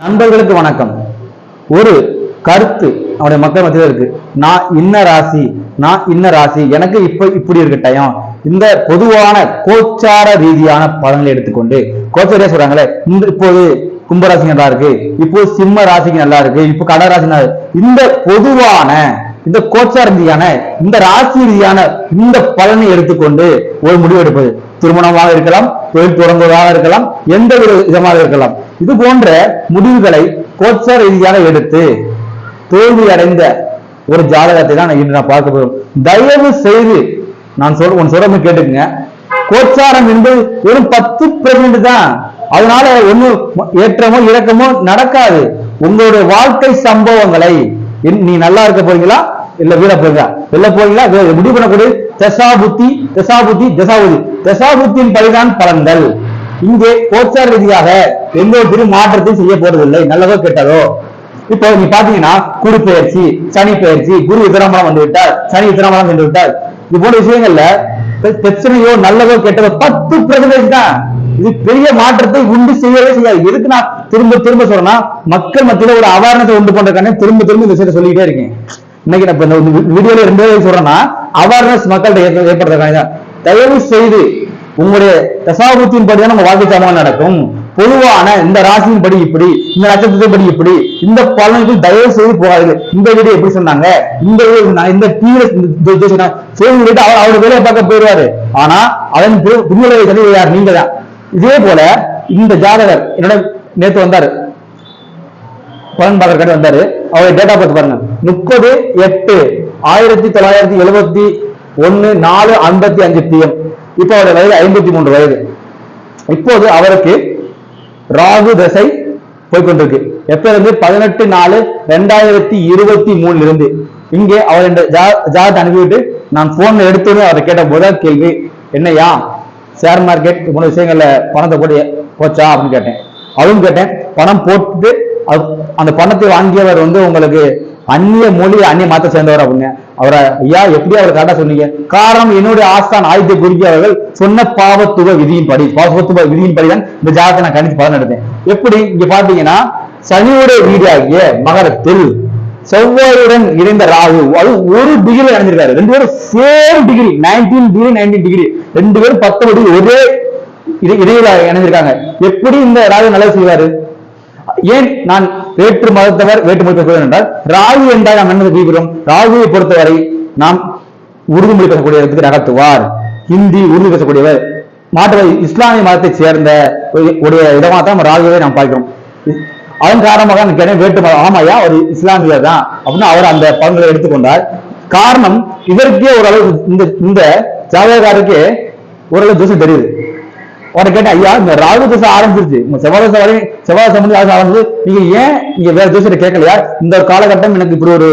நண்பர்களுக்கு வணக்கம். ஒரு கருத்து அவனுடைய மக்கள் மத்தியில் இருக்கு. நான் இன்ன ராசி நான் இன்ன ராசி எனக்கு இப்ப இப்படி இருக்கு டயம் இந்த பொதுவான கோச்சார ரீதியான பலன்களை எடுத்துக்கொண்டு கோச்சாரியா சொல்றாங்களே இந்த இப்போது கும்பராசி நல்லா இருக்கு இப்போ சிம்ம ராசிக்கு நல்லா இருக்கு இப்போ கடகராசி நல்லா இந்த பொதுவான இந்த கோச்சார ரீதியான இந்த ராசி ரீதியான இந்த பலனை எடுத்துக்கொண்டு ஒரு முடிவு எடுப்பது. திருமணமாக இருக்கலாம் தொழில் தொடங்குவதாக இருக்கலாம் எந்த ஒரு விதமாக இருக்கலாம். இது போன்ற முடிவுகளை கோச்சார ரீதியாக எடுத்து தோல்வி அடைந்த ஒரு ஜாதகத்தை தான் நான் இன்று நான் பார்க்க போகிறோம். தயவு செய்து நான் சொல் உன் சொல்ற கேட்டுக்குங்க. கோச்சாரம் என்பது ஒரு பத்து பெர்சன்ட் தான். அதனால ஒண்ணும் ஏற்றமோ இறக்கமோ நடக்காது. உங்களுடைய வாழ்க்கை சம்பவங்களை என்- நீ நல்லா இருக்க போறீங்களா? இல்ல வீட போறீங்களா? இல்ல போறீங்களா? முடிவு பண்ணக்கூடிய தசாபுத்தி தசாபுத்தி தசாபுத்தி தசாபுத்தியின் படிதான் பலன்கள். இங்கே கோச்சார் ரீதியாக எந்த ஒரு மாற்றத்தை மாற்றத்தையும் செய்ய போறதில்லை. நல்லதோ கெட்டதோ? இப்போ நீ பாத்தீங்கன்னா குரு பெயர்ச்சி சனி பெயர்ச்சி குரு விக்ரமணம் வந்து விட்டார் சனி விக்ரமணம் வந்து விட்டார் இது போன்ற விஷயங்கள்ல பிரச்சனையோ நல்லதோ கெட்டதோ பத்து பிரதிபலிச்சு தான். இது பெரிய மாற்றத்தை உண்டு செய்யவே செய்யாது. எதுக்கு நான் திரும்ப திரும்ப சொல்றேன்னா மக்கள் மத்தியில ஒரு அவேர்னஸ் உண்டு பண்றதுக்கான திரும்ப திரும்ப இந்த விஷயத்தை சொல்லிட்டே இருக்கேன். இன்னைக்கு நான் இந்த வீடியோல ரெண்டு சொல்றேன்னா அவேர்னஸ் மக்கள்கிட்ட ஏற்ப- ஏற்படுறதுக்கான தயவு செய்து உங்களுடைய தசாபுத்தின் படிதான் உங்க நம்ம வாழ்க்கை சம்பவம் நடக்கும். பொதுவான இந்த ராசியின் படி இப்படி இந்த நட்சத்திரத்தின் படி இப்படி இந்த பலன்கள் தயவு செய்து போகாது இந்த வீடு எப்படி சொன்னாங்க? இந்த வீடு இந்த டிவில செய்து அவர் அவரோட வேலையை பார்க்க போயிடுவாரு. ஆனா அதன் பின்விளைவை யார்? நீங்க தான். இதே போல இந்த ஜாதகர் என்னோட நேத்து வந்தாரு. பலன் பார்க்கறக்காண்டி வந்தாரு. அவருடைய டேட்டா பார்த்து பாருங்க. முப்பது எட்டு ஆயிரத்தி தொள்ளாயிரத்தி எழுபத்தி ஒன்னு நாலு ஐம்பத்தி அஞ்சு பிஎம் இப்போ அவருடைய வயது ஐம்பத்தி மூன்று வயது. இப்போது அவருக்கு ராகு தசை போய்கொண்டிருக்கு எப்ப இருந்து? பதினெட்டு நாலு ரெண்டாயிரத்தி இருபத்தி மூணுல இருந்து இங்கே அவர் இந்த ஜாதத்தை அனுப்பிவிட்டு நான் போன்ல எடுத்தது அவரை கேட்ட முதல் கேள்வி என்னையா ஷேர் மார்க்கெட் மூணு விஷயங்கள்ல பணத்தை போட்டு போச்சா? அப்படின்னு கேட்டேன். அதுவும் கேட்டேன். பணம் போட்டு அந்த பணத்தை வாங்கியவர் வந்து உங்களுக்கு அந்நிய மொழி அந்நிய மாத்த சேர்ந்தவர் அப்படின்னு. அவரை ஐயா எப்படி அவர் கரெக்டா சொன்னீங்க? காரணம் என்னுடைய ஆஸ்தான் ஆயுத குருஜி அவர்கள் சொன்ன பாவத்துவ விதியின் படி பாவத்துவ விதியின் படி தான் இந்த ஜாதகத்தை நான் கணிச்சு பலன் எடுத்தேன். எப்படி? இங்க பாத்தீங்கன்னா சனியுடைய வீடாகிய மகரத்தில் செவ்வாயுடன் இணைந்த ராகு அது ஒரு டிகிரி அடைஞ்சிருக்காரு ரெண்டு பேரும் same degree nineteen degree nineteen degree ரெண்டு பேரும் பத்து டிகிரி ஒரே இடையில இணைஞ்சிருக்காங்க. எப்படி இந்த ராகு நல்லது செய்வாரு? ஏன் நான் வேற்று மதத்தவர் வேற்று மொழி என்றால் ராகு என்றால் நாம் என்ன செய்கிறோம் ராகுவை பொறுத்தவரை நாம் உருது மொழி பேசக்கூடியவருக்கு நகர்த்துவார். ஹிந்தி உருது பேசக்கூடியவர். மாற்று இஸ்லாமிய மதத்தை சேர்ந்த ஒரு- உடைய இடமா தான் ராகுவை நாம் பார்க்கிறோம். அதன் காரணமாக நான் வேட்டு வேற்று மதம். ஆமாயா ஒரு இஸ்லாமியர் தான். அப்படின்னு அவர் அந்த பலன்களை எடுத்துக்கொண்டார் காரணம் இதற்கே ஓரளவு இந்த இந்த ஜாதகாருக்கு ஓரளவு ஜோசி தெரியுது. அவரை கேட்டேன் ஐயா இந்த ராகு தசை ஆரம்பிச்சிருச்சு. உங்க செவ்வாய் தசை வரை செவ்வாய் சம்பந்தி ஆசை ஆரம்பிச்சு நீங்க ஏன் நீங்க வேற ஜோசியத்தை கேட்கலையா? இந்த ஒரு காலகட்டம் எனக்கு இப்படி ஒரு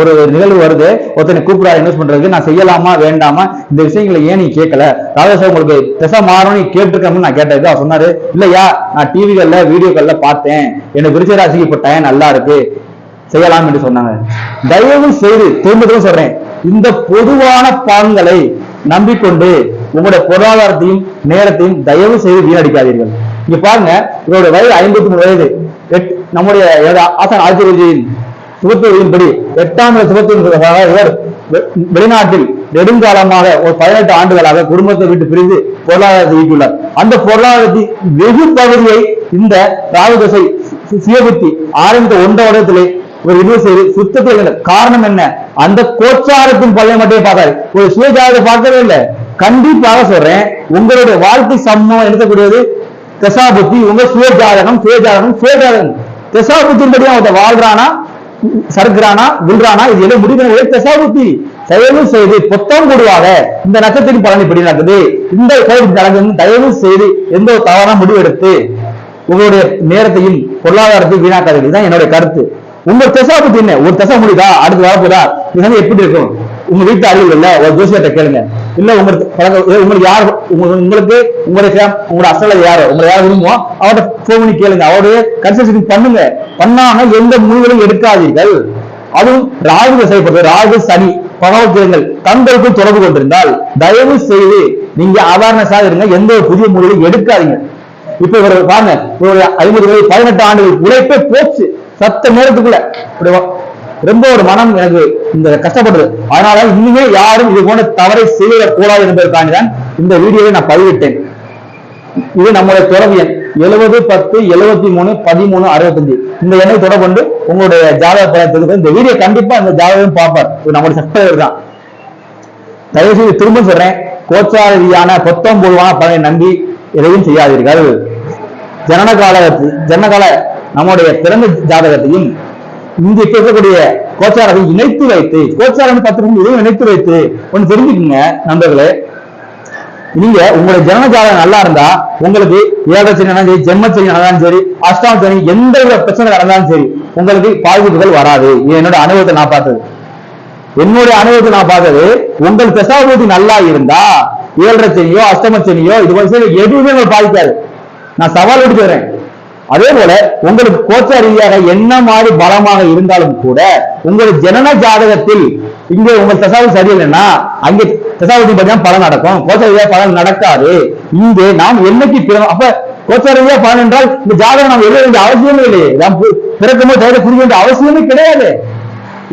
ஒரு நிகழ்வு வருது. ஒருத்தனை கூப்பிடா இன்வெஸ்ட் பண்றதுக்கு? நான் செய்யலாமா வேண்டாமா? இந்த விஷயங்களை ஏன் நீ கேட்கல? ராஜேஷ் உங்களுக்கு திசை மாறணும் நீ கேட்டிருக்கணும்னு நான் கேட்டது அவர் சொன்னாரு இல்லையா நான் டிவிகள்ல வீடியோக்கள்ல பார்த்தேன். எனக்கு விருச்ச ராசிக்கு இப்போ டைம் நல்லா இருக்கு. செய்யலாம் என்று சொன்னாங்க. தயவு செய்து திரும்ப திரும்ப சொல்றேன். இந்த பொதுவான பாங்களை நம்பிக்கொண்டு உங்களுடைய பொருளாதாரத்தையும் நேரத்தையும் தயவு செய்து வீணடிக்காதீர்கள். இங்க பாருங்க இவருடைய வயது ஐம்பத்தி மூணு வயது. நம்முடைய ஏதா- ஆசான் ஆதித்யஜியின் சுகத்துவதின்படி எட்டாம் சுபத்துவ இவர் வெ- வெளிநாட்டில் நெடுங்காலமாக ஒரு பதினெட்டு ஆண்டுகளாக குடும்பத்தை விட்டு பிரிந்து பொருளாதாரத்தை ஈட்டியுள்ளார். அந்த பொருளாதாரத்தின் வெகு பகுதியை இந்த ராகுதசை சுயபுத்தி ஆரம்பித்த ஒன்றாம் வருடத்திலே ஒரு இது செய்து சுத்தத்தை காரணம் என்ன? அந்த கோச்சாரத்தின் பழைய மட்டும் பார்த்தாரு. ஒரு சுயஜாதத்தை பார்க்கவே இல்லை. கண்டிப்பாக சொல்றேன் உங்களுடைய வாழ்க்கை சம்பவம் எழுதக்கூடியது தசாபுத்தி உங்க சுயஜாதகம் சுயஜாதகம் சுயஜாதகம். தசாபுத்தின் படி அவன் வாழ்றானா சறுக்கிறானா விழுறானா இது எல்லாம் முடிவு தசாபுத்தி தயவு செய்து பொத்தம் கொடுவாக இந்த நட்சத்திரம் பலன் இப்படி நடக்குது. இந்த கோவில் நடக்குது தயவு செய்து எந்த ஒரு தவறான முடிவு எடுத்து உங்களுடைய நேரத்தையும் பொருளாதாரத்தையும் வீணாக்காதீங்க. இதுதான் என்னுடைய கருத்து. உங்க தசாபுத்தி என்ன? ஒரு தசை முடிதா அடுத்து வரப்போதா? இது வந்து எப்படி இருக்கும்? உங்க வீட்டு அருகில் இல்ல ஒரு ஜோசியத்தை கேளுங்க. இல்ல உங்களுக்கு பழக்க- உங்களுக்கு யார் உங்களுக்கு உங்களுடைய உங்களோட அசல யாரோ உங்களை யார் விரும்புவோம் அவர்கிட்ட போன் பண்ணி கேளுங்க. அவருடைய கன்சல்டேஷன் பண்ணுங்க. பண்ணாம எந்த முடிவுகளும் எடுக்காதீர்கள். அதுவும் ராகு செய்யப்படுது ராகு சனி பகவத்கிரங்கள் தங்களுக்கும் தொடர்பு கொண்டிருந்தால் தயவு செய்து நீங்க அவேர்னஸா இருங்க. எந்த ஒரு புதிய முடிவையும் எடுக்காதீங்க. இப்ப இவர் பாருங்க. ஒரு ஐம்பது பதினெட்டு ஆண்டுகள் உழைப்பே போச்சு. சத்த நேரத்துக்குள்ள. ரொம்ப ஒரு மனம் எனக்கு இந்த கஷ்டப்படுது அதனால இனிமே யாரும் இது போன்ற தவறை செய்யக்கூடாது என்பதற்காண்டி தான் இந்த வீடியோவை நான் பதிவிட்டேன். இது நம்முடைய தொடர்பு எண் எழுபது பத்து எழுபத்தி மூணு பதிமூணு அறுபத்தஞ்சு. இந்த எண்ணை தொடர்பு கொண்டு உங்களுடைய ஜாதக பலத்துக்கு இந்த வீடியோ கண்டிப்பா இந்த ஜாதகம் பார்ப்பார். இது நம்முடைய சப்ஸ்கிரைபர் தான். தயவு செய்து திரும்ப சொல்றேன் கோச்சார ரீதியான பொத்தம் பொதுவான பலனை நம்பி எதையும் செய்யாதீர்கள். ஜனன கால ஜனகால நம்முடைய பிறந்த ஜாதகத்தையும் இங்க கேட்கக்கூடிய இருக்கக்கூடிய கோச்சாரத்தை இணைத்து வைத்து கோச்சாரம் பத்திரிகை இதையும் இணைத்து வைத்து ஒன்னு தெரிஞ்சுக்கோங்க நண்பர்களே. நீங்க உங்களுடைய ஜனனஜாதகம் நல்லா இருந்தா உங்களுக்கு ஏகச்சனி சரி ஜென்மச்சனி நடந்தாலும் சரி அஷ்டாம் சனி எந்த வித பிரச்சனை நடந்தாலும் சரி உங்களுக்கு பாதிப்புகள் வராது. இது என்னோட அனுபவத்தை நான் பார்த்தது. என்னுடைய அனுபவத்தை நான் பார்த்தது உங்கள் தசாபூதி நல்லா இருந்தா ஏழரை சனியோ அஷ்டமச்சனியோ இது போல சரி எதுவுமே உங்களுக்கு பாதிக்காது. நான் சவால் விட்டு அதே போல உங்களுக்கு கோச்ச ரீதியாக என்ன மாதிரி பலமாக இருந்தாலும் கூட உங்கள் ஜனன ஜாதகத்தில் இங்க உங்க தசாபதி சரியில்லைன்னா அங்கே தசாபதி பார்த்தீங்கன்னா பலன் நடக்கும். கோச்ச ரீதியாக பலன் நடக்காது. இங்கே நாம் என்னைக்கு பிறந்த அப்ப கோச்ச ரீதியாக பலன் என்றால் இந்த ஜாதகம் நாம் எழுத வேண்டிய அவசியமே இல்லையே. நாம் பு- பிறக்கும்போது ஜாதகத்தை புரிய வேண்டிய அவசியமே கிடையாது.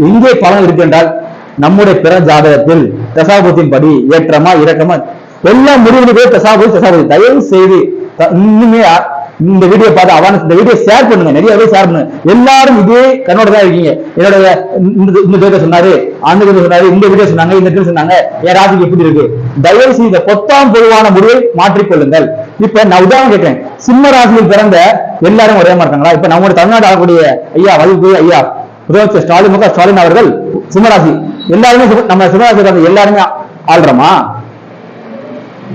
இங்கே பலன் இருக்கின்றால் நம்முடைய பிற ஜாதகத்தில் தசாபத்தின் படி ஏற்றமா இறக்கமா எல்லாம் முடிவுகளே தசாபதி தசாபதி தயவு செய்து இன்னுமே இந்த வீடியோ பார்த்து அவேர்னஸ் இந்த வீடியோ ஷேர் பண்ணுங்க. நிறைய பேர் ஷேர் பண்ணுங்க எல்லாரும் இதே கண்ணோட தான் இருக்கீங்க. என்னோட இந்த இந்த ஜோதிட சொன்னாரு அந்த ஜோதிடர் சொன்னாரு இந்த வீடியோ சொன்னாங்க இந்த வீடியோ சொன்னாங்க. என் ராசிக்கு எப்படி இருக்கு? தயவு செய்து பொத்தாம் பொதுவான முடிவை மாற்றிக்கொள்ளுங்கள். இப்ப நான் உதாரணம் கேட்கிறேன். சிம்ம ராசியில் பிறந்த எல்லாரும் ஒரே மாதிரி இருக்காங்களா இப்ப நம்முடைய தமிழ்நாடு ஆகக்கூடிய ஐயா வகுப்பு ஐயா முதலமைச்சர் ஸ்டாலின் முக ஸ்டாலின் அவர்கள் சிம்மராசி எல்லாருமே நம்ம சிம்மராசி பிறந்த எல்லாருமே ஆள்றோமா?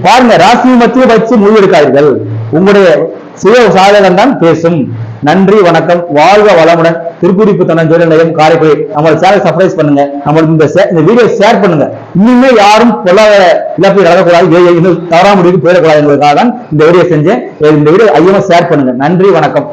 பாருங்க ராசி மத்திய வச்சு முடிவெடுக்காதீர்கள். உங்களுடைய சுய சாதகம் தான் பேசும். நன்றி வணக்கம். வாழ்க வளமுடன். திருக்குறிப்பு தன்னன் ஜோதி நிலையம் காரைக்குடி. நம்மளோட சேனல் சர்ப்ரைஸ் பண்ணுங்க. நம்மளுக்கு இந்த இந்த வீடியோ ஷேர் பண்ணுங்க. இன்னுமே யாரும் பொருளாதார இழப்பு நடக்கக்கூடாது. இன்னும் தவறாம முடிவுக்கு போயிடக்கூடாது என்பதற்காக தான் இந்த வீடியோ செஞ்சேன். இந்த வீடியோ ஐயமா ஷேர் பண்ணுங்க. நன்றி வணக்கம்.